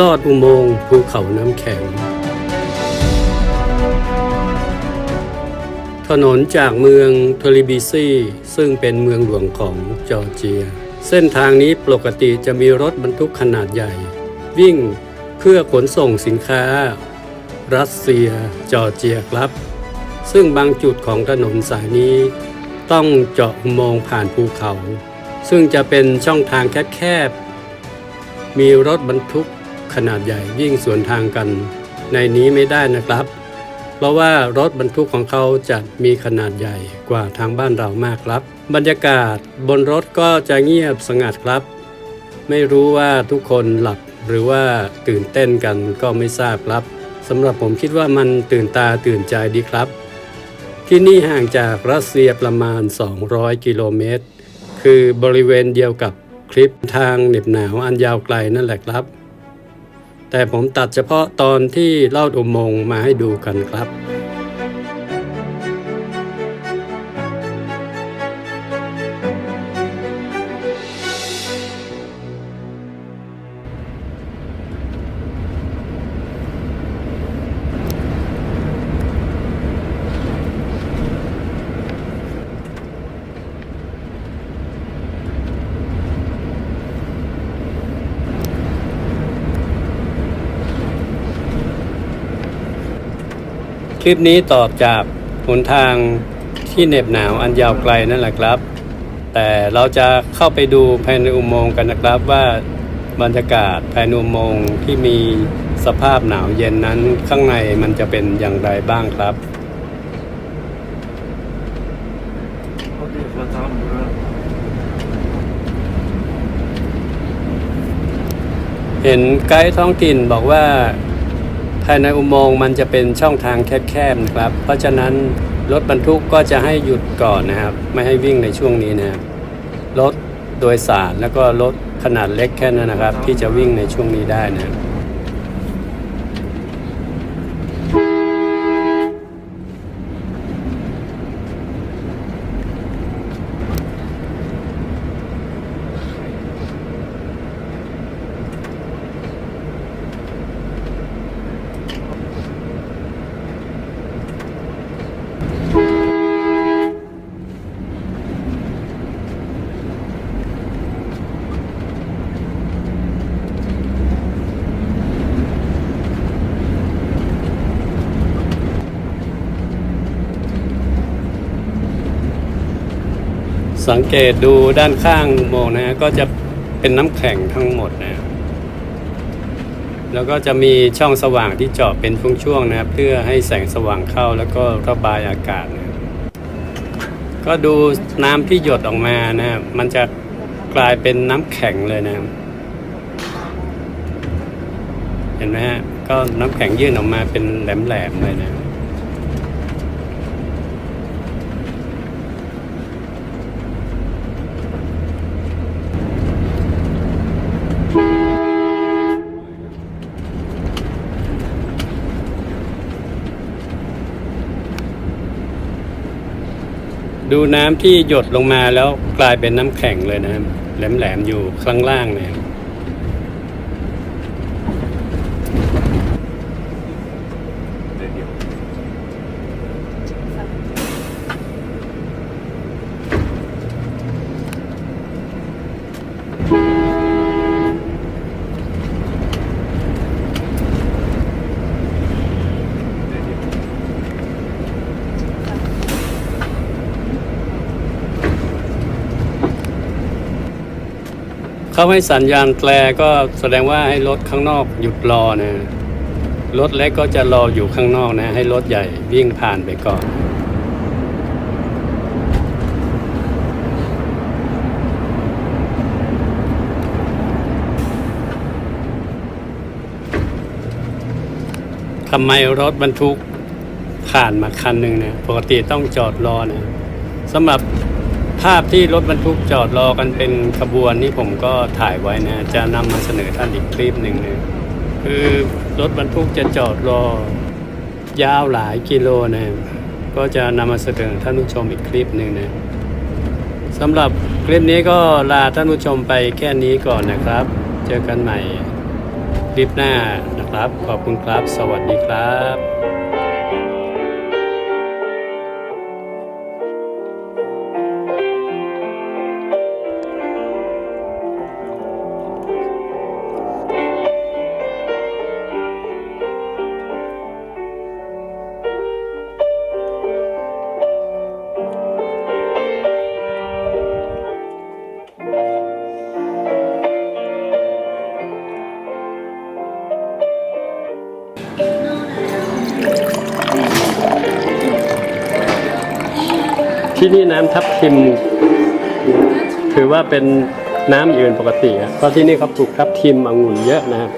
ลอดอุโมงค์ภูเขาน้ำแข็ง ถนนจากเมืองทริบิซี ซึ่งเป็นเมืองหลวงของจอร์เจีย เส้นทางนี้ปกติจะมีรถบรรทุกขนาดใหญ่ วิ่งเพื่อขนส่งสินค้า รัสเซีย จอร์เจียครับ ซึ่งบางจุดของถนนสายนี้ ต้องเจาะอุโมงค์ผ่านภูเขา ซึ่งจะเป็นช่องทางแคบๆมีรถบรรทุก ขนาดใหญ่วิ่งสวนทางกัน ในนี้ไม่ได้นะครับ เพราะว่ารถบรรทุกของเขาจะมีขนาดใหญ่กว่าทางบ้านเรามากครับ บรรยากาศบนรถก็จะเงียบสงัดครับ ไม่รู้ว่าทุกคนหลับหรือว่าตื่นเต้นกันก็ไม่ทราบครับสำหรับผมคิดว่ามันตื่นตาตื่นใจดีครับ ที่นี่ห่างจากรัสเซียประมาณ 200 กิโลเมตร คือบริเวณเดียวกับคลิปทางเหน็บหนาวอันยาวไกลนั่นแหละครับ แต่ผมตัดเฉพาะตอนที่เล่าอุโมงค์มาให้ดูกันครับ ลิปนี้ตอบจากหนทางที่เหน็บหนาวอันยาวไกลนั่นแหละครับ แต่เราจะเข้าไปดูภายในอุโมงค์กันนะครับว่าบรรยากาศภายในอุโมงค์ที่มีสภาพหนาวเย็นนั้นข้างในมันจะเป็นอย่างไรบ้างครับ เห็นไกด์ท้องถิ่นบอกว่า ภายในอุโมงค์มันจะเป็นช่องทางแคบๆนะครับ เพราะฉะนั้นรถบรรทุกก็จะให้หยุดก่อนนะครับ ไม่ให้วิ่งในช่วงนี้นะครับรถโดยสารแล้วก็รถขนาดเล็กแค่นั้นนะครับ ที่จะวิ่งในช่วงนี้ได้นะครับ สังเกตดูด้านข้างโมงนะ ก็จะเป็นน้ำแข็งทั้งหมดนะ แล้วก็จะมีช่องสว่างที่เจาะเป็นช่วงๆนะครับเพื่อให้แสงสว่างเข้าแล้วก็ระบายอากาศนะก็ดูน้ำที่หยดออกมานะมันจะกลายเป็นน้ำแข็งเลยนะ เห็นไหมฮะก็น้ำแข็งยื่นออกมาเป็นแหลมๆเลยนะ ดูน้ำที่หยดลงมาแล้วกลายเป็นน้ำแข็งเลยนะครับแหลมๆอยู่ข้างล่างเนี่ย เขาให้สัญญาณแตรก็แสดงว่าให้รถข้างนอกหยุดรอนะรถเล็กก็จะรออยู่ข้างนอกนะ ให้รถใหญ่วิ่งผ่านไปก่อนทำไมรถบรรทุกผ่านมาคันหนึ่งเนี่ยปกติต้องจอดรอนะสำหรับ ภาพที่รถบรรทุกจอดรอกันเป็นขบวนนี่ผมก็ถ่ายไว้นะ จะนำมาเสนอท่านอีกคลิปหนึ่งนะคือรถบรรทุกจะจอดรอยาวหลายกิโลนะก็จะนำมาเสนอท่านผู้ชมอีกคลิปหนึ่งนะสำหรับคลิปนี้ก็ลาท่านผู้ชมไปแค่นี้ก่อนนะครับ เจอกันใหม่คลิปหน้านะครับ ขอบคุณครับ สวัสดีครับ ที่นี่น้ำทับทิม ถือว่าเป็นน้ำอื่นปกติอะเพราะที่นี่เขาปลูกทับทิมองุ่นเยอะนะครับ